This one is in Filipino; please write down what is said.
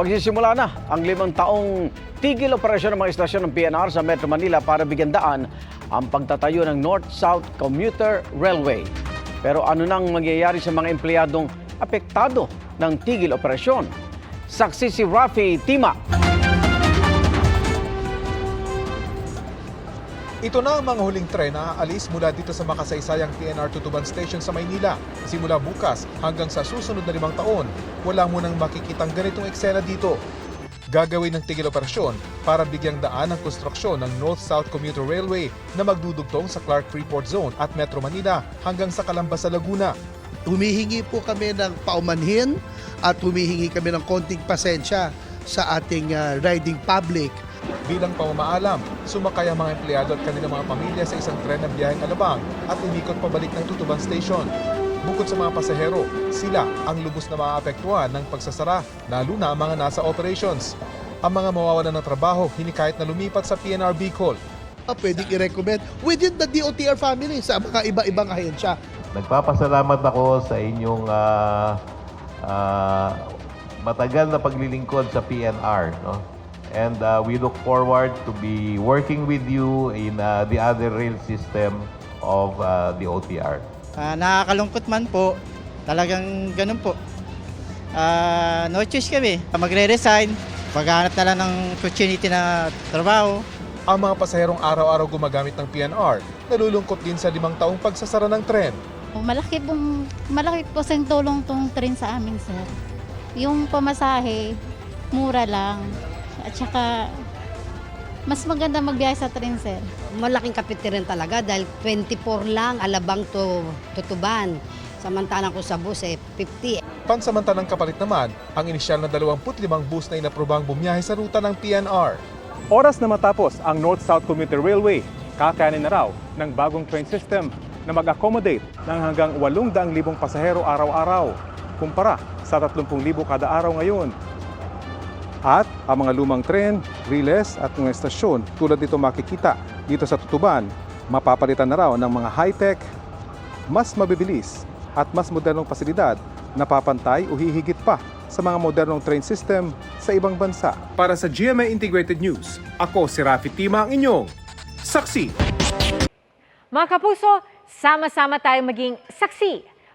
Magsisimula na ang limang taong tigil operasyon ng mga istasyon ng PNR sa Metro Manila para bigyan daan ang pagtatayo ng North-South Commuter Railway. Pero ano nang mangyayari sa mga empleyadong apektado ng tigil operasyon? Saksi si Rafi Tima. Ito na ang mga huling tren na aalis mula dito sa makasaysayang PNR Tutuban Station sa Maynila. Simula bukas hanggang sa susunod na limang taon, wala mo nang makikitang ganitong eksena dito. Gagawin ng tigil operasyon para bigyang daan ang konstruksyon ng North-South Commuter Railway na magdudugtong sa Clark Freeport Zone at Metro Manila hanggang sa Calamba sa Laguna. humihingi po kami ng paumanhin at humihingi kami ng konting pasensya sa ating ah, riding public. Bilang pamamaalam, sumakay ang mga empleyado at kanilang mga pamilya sa isang tren na biyaheng Alabang at umikot pabalik ng Tutuban Station. Bukod sa mga pasahero, sila ang lubos na maaapektuhan ng pagsasara, lalo na ang mga nasa operations. Ang mga mawawalan ng trabaho, hinikayat na lumipat sa PNR Bicol. Ah, Pwedeng i-recommend within the DOTR family sa mga iba-ibang ahensya. Nagpapasalamat ako sa inyong ah, ah, matagal na paglilingkod sa PNR. No? And ah, we look forward to be working with you in ah, the other rail system of ah, the OTR. Ah, nakakalungkot man po. Talagang ganun po. Ah, no choice kami. Magre-resign. Paghanap na lang ng opportunity na trabaho. Ang mga pasaherong araw-araw gumagamit ng PNR, nalulungkot din sa limang taong pagsasara ng tren. Malaki pong, malaki po sa tulong tong train sa amin, sir. Yung pamasahe, mura lang. At saka, mas maganda magbiyahe sa train, sir. malaking kapitirin talaga dahil 24 lang alabang to tutuban. Samantalang ko sa bus eh 50. Pansamantalang kapalit naman, ang inisyal na 25 bus na inaprobang bumiyahe sa ruta ng PNR. Oras na matapos ang North-South Commuter Railway, kakayanin na raw ng bagong train system na mag-accommodate ng hanggang 800,000 pasahero araw-araw kumpara sa 30,000 kada araw ngayon. At ang mga lumang tren, riles at mga estasyon tulad dito makikita dito sa Tutuban, mapapalitan na raw ng mga high-tech, mas mabibilis at mas modernong pasilidad na papantay o hihigit pa sa mga modernong train system sa ibang bansa. Para sa GMA Integrated News, ako si Rafi Tima ang inyong saksi. Mga kapuso, sama-sama tayong maging saksi.